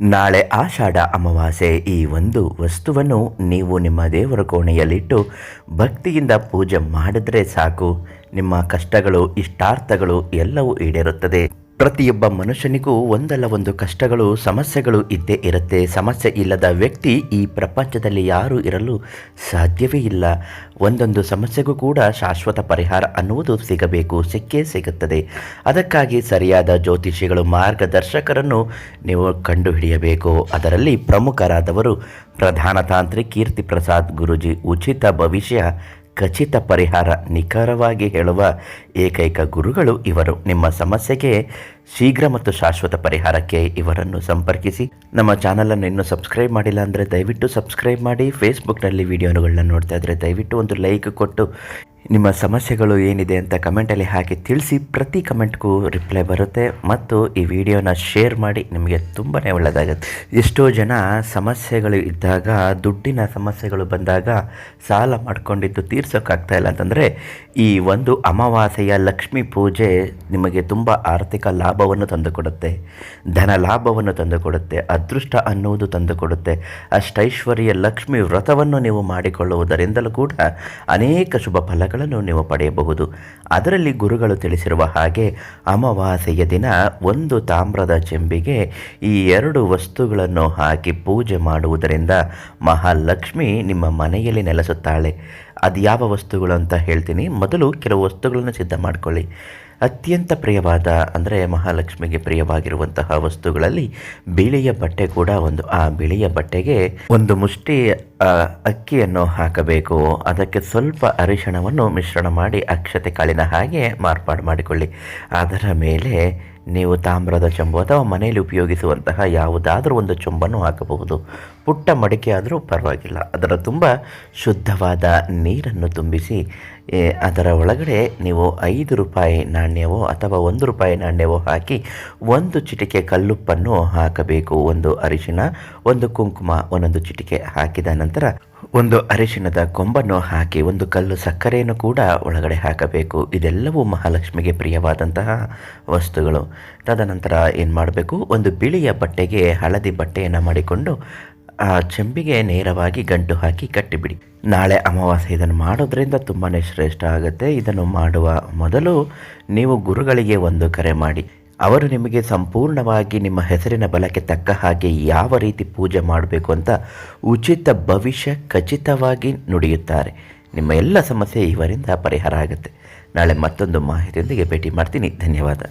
ನಾಳೆ ಆಷಾಢ ಅಮಾವಾಸ್ಯೆ ಈ ಒಂದು ವಸ್ತುವನ್ನು ನೀವು ನಿಮ್ಮ ದೇವರ ಕೋಣೆಯಲ್ಲಿಟ್ಟು ಭಕ್ತಿಯಿಂದ ಪೂಜೆ ಮಾಡಿದ್ರೆ ಸಾಕು. ನಿಮ್ಮ ಕಷ್ಟಗಳು, ಇಷ್ಟಾರ್ಥಗಳು ಎಲ್ಲವೂ ಈಡೇರುತ್ತದೆ. ಪ್ರತಿಯೊಬ್ಬ ಮನುಷ್ಯನಿಗೂ ಒಂದಲ್ಲ ಒಂದು ಕಷ್ಟಗಳು, ಸಮಸ್ಯೆಗಳು ಇದ್ದೇ ಇರುತ್ತೆ. ಸಮಸ್ಯೆ ಇಲ್ಲದ ವ್ಯಕ್ತಿ ಈ ಪ್ರಪಂಚದಲ್ಲಿ ಯಾರೂ ಇರಲು ಸಾಧ್ಯವೇ ಇಲ್ಲ. ಒಂದೊಂದು ಸಮಸ್ಯೆಗೂ ಕೂಡ ಶಾಶ್ವತ ಪರಿಹಾರ ಅನ್ನುವುದು ಸಿಗಬೇಕು, ಸಿಕ್ಕೇ ಸಿಗುತ್ತದೆ. ಅದಕ್ಕಾಗಿ ಸರಿಯಾದ ಜ್ಯೋತಿಷಿಗಳು, ಮಾರ್ಗದರ್ಶಕರನ್ನು ನೀವು ಕಂಡುಹಿಡಿಯಬೇಕು. ಅದರಲ್ಲಿ ಪ್ರಮುಖರಾದವರು ಪ್ರಧಾನ ತಾಂತ್ರಿಕ್ ಕೀರ್ತಿ ಪ್ರಸಾದ್ ಗುರುಜಿ. ಉಚಿತ ಭವಿಷ್ಯ ಖಚಿತ ಪರಿಹಾರ ನಿಖರವಾಗಿ ಹೇಳುವ ಏಕೈಕ ಗುರುಗಳು ಇವರು. ನಿಮ್ಮ ಸಮಸ್ಯೆಗೆ ಶೀಘ್ರ ಮತ್ತು ಶಾಶ್ವತ ಪರಿಹಾರಕ್ಕೆ ಇವರನ್ನು ಸಂಪರ್ಕಿಸಿ. ನಮ್ಮ ಚಾನಲನ್ನು ಇನ್ನೂ ಸಬ್ಸ್ಕ್ರೈಬ್ ಮಾಡಿಲ್ಲ ಅಂದರೆ ದಯವಿಟ್ಟು ಸಬ್ಸ್ಕ್ರೈಬ್ ಮಾಡಿ. ಫೇಸ್ಬುಕ್ನಲ್ಲಿ ವಿಡಿಯೋಗಳನ್ನ ನೋಡ್ತಾ ಇದ್ದರೆ ದಯವಿಟ್ಟು ಒಂದು ಲೈಕ್ ಕೊಟ್ಟು ನಿಮ್ಮ ಸಮಸ್ಯೆಗಳು ಏನಿದೆ ಅಂತ ಕಮೆಂಟಲ್ಲಿ ಹಾಕಿ ತಿಳಿಸಿ. ಪ್ರತಿ ಕಮೆಂಟ್ಗೂ ರಿಪ್ಲೈ ಬರುತ್ತೆ ಮತ್ತು ಈ ವಿಡಿಯೋನ ಶೇರ್ ಮಾಡಿ ನಿಮಗೆ ತುಂಬಾ ಒಳ್ಳೆಯದಾಗುತ್ತೆ. ಎಷ್ಟೋ ಜನ ಸಮಸ್ಯೆಗಳು ಇದ್ದಾಗ, ದುಡ್ಡಿನ ಸಮಸ್ಯೆಗಳು ಬಂದಾಗ ಸಾಲ ಮಾಡ್ಕೊಂಡಿದ್ದು ತೀರ್ಸೋಕ್ಕಾಗ್ತಾ ಇಲ್ಲ ಅಂತಂದರೆ, ಈ ಒಂದು ಅಮಾವಾಸ್ಯೆಯ ಲಕ್ಷ್ಮೀ ಪೂಜೆ ನಿಮಗೆ ತುಂಬ ಆರ್ಥಿಕ ಲಾಭವನ್ನು ತಂದುಕೊಡುತ್ತೆ. ಧನ ಲಾಭವನ್ನು ತಂದುಕೊಡುತ್ತೆ. ಅದೃಷ್ಟ ಅನ್ನುವುದು ತಂದುಕೊಡುತ್ತೆ. ಅಷ್ಟೈಶ್ವರ್ಯ ಲಕ್ಷ್ಮಿ ವ್ರತವನ್ನು ನೀವು ಮಾಡಿಕೊಳ್ಳುವುದರಿಂದಲೂ ಕೂಡ ಅನೇಕ ಶುಭ ಫಲಗಳನ್ನು ನೀವು ಪಡೆಯಬಹುದು. ಅದರಲ್ಲಿ ಗುರುಗಳು ತಿಳಿಸಿರುವ ಹಾಗೆ ಅಮಾವಾಸ್ಯೆಯ ದಿನ ಒಂದು ತಾಮ್ರದ ಚೆಂಬಿಗೆ ಈ ಎರಡು ವಸ್ತುಗಳನ್ನು ಹಾಕಿ ಪೂಜೆ ಮಾಡುವುದರಿಂದ ಮಹಾಲಕ್ಷ್ಮಿ ನಿಮ್ಮ ಮನೆಯಲ್ಲಿ ನೆಲೆಸುತ್ತಾಳೆ. ಅದು ಯಾವ ವಸ್ತುಗಳು ಅಂತ ಹೇಳ್ತೀನಿ. ಮೊದಲು ಕೆಲವು ವಸ್ತುಗಳನ್ನು ಸಿದ್ಧ ಮಾಡಿಕೊಳ್ಳಿ. ಅತ್ಯಂತ ಪ್ರಿಯವಾದ, ಅಂದರೆ ಮಹಾಲಕ್ಷ್ಮಿಗೆ ಪ್ರಿಯವಾಗಿರುವಂತಹ ವಸ್ತುಗಳಲ್ಲಿ ಬಿಳಿಯ ಬಟ್ಟೆ ಕೂಡ ಒಂದು. ಆ ಬಿಳಿಯ ಬಟ್ಟೆಗೆ ಒಂದು ಮುಷ್ಟಿ ಅಕ್ಕಿಯನ್ನು ಹಾಕಬೇಕು. ಅದಕ್ಕೆ ಸ್ವಲ್ಪ ಅರಿಶಿಣವನ್ನು ಮಿಶ್ರಣ ಮಾಡಿ ಅಕ್ಷತೆ ಕಾಳಿನ ಹಾಗೆ ಮಾರ್ಪಾಡು ಮಾಡಿಕೊಳ್ಳಿ. ಅದರ ಮೇಲೆ ನೀವು ತಾಮ್ರದ ಚೊಂಬು ಅಥವಾ ಮನೆಯಲ್ಲಿ ಉಪಯೋಗಿಸುವಂತಹ ಯಾವುದಾದರೂ ಒಂದು ಚೊಂಬನ್ನು ಹಾಕಬಹುದು. ಪುಟ್ಟ ಮಡಿಕೆ ಆದರೂ ಪರವಾಗಿಲ್ಲ. ಅದರ ತುಂಬ ಶುದ್ಧವಾದ ನೀರನ್ನು ತುಂಬಿಸಿ ಅದರ ಒಳಗಡೆ ನೀವು ಐದು ರೂಪಾಯಿ ನಾಣ್ಯವೋ ಅಥವಾ ಒಂದು ರೂಪಾಯಿ ನಾಣ್ಯವೋ ಹಾಕಿ ಒಂದು ಚಿಟಿಕೆ ಕಲ್ಲುಪ್ಪನ್ನು ಹಾಕಬೇಕು. ಒಂದು ಅರಿಶಿನ ಒಂದು ಕುಂಕುಮ, ಒಂದೊಂದು ಚಿಟಿಕೆ ಹಾಕಿದ ನಂತರ ಒಂದು ಅರಿಶಿಣದ ಕೊಂಬನ್ನು ಹಾಕಿ ಒಂದು ಕಲ್ಲು ಸಕ್ಕರೆಯನ್ನು ಕೂಡ ಒಳಗಡೆ ಹಾಕಬೇಕು. ಇದೆಲ್ಲವೂ ಮಹಾಲಕ್ಷ್ಮಿಗೆ ಪ್ರಿಯವಾದಂತಹ ವಸ್ತುಗಳು. ತದನಂತರ ಏನು ಮಾಡಬೇಕು? ಒಂದು ಬಿಳಿಯ ಬಟ್ಟೆಗೆ ಹಳದಿ ಬಟ್ಟೆಯನ್ನು ಮಾಡಿಕೊಂಡು ಆ ಚೆಂಬಿಗೆ ನೇರವಾಗಿ ಗಂಟು ಹಾಕಿ ಕಟ್ಟಿಬಿಡಿ. ನಾಳೆ ಅಮಾವಾಸ್ಯೆ, ಇದನ್ನು ಮಾಡೋದ್ರಿಂದ ತುಂಬಾ ಶ್ರೇಷ್ಠ ಆಗುತ್ತೆ. ಇದನ್ನು ಮಾಡುವ ಮೊದಲು ನೀವು ಗುರುಗಳಿಗೆ ಒಂದು ಕರೆ ಮಾಡಿ. ಅವರು ನಿಮಗೆ ಸಂಪೂರ್ಣವಾಗಿ ನಿಮ್ಮ ಹೆಸರಿನ ಬಲಕ್ಕೆ ತಕ್ಕ ಹಾಗೆ ಯಾವ ರೀತಿ ಪೂಜೆ ಮಾಡಬೇಕು ಅಂತ ಉಚಿತ ಭವಿಷ್ಯ ಖಚಿತವಾಗಿ ನುಡಿಯುತ್ತಾರೆ. ನಿಮ್ಮ ಎಲ್ಲ ಸಮಸ್ಯೆ ಇವರಿಂದ ಪರಿಹಾರ ಆಗುತ್ತೆ. ನಾಳೆ ಮತ್ತೊಂದು ಮಾಹಿತಿಯೊಂದಿಗೆ ಭೇಟಿ ಮಾಡ್ತೀನಿ. ಧನ್ಯವಾದ.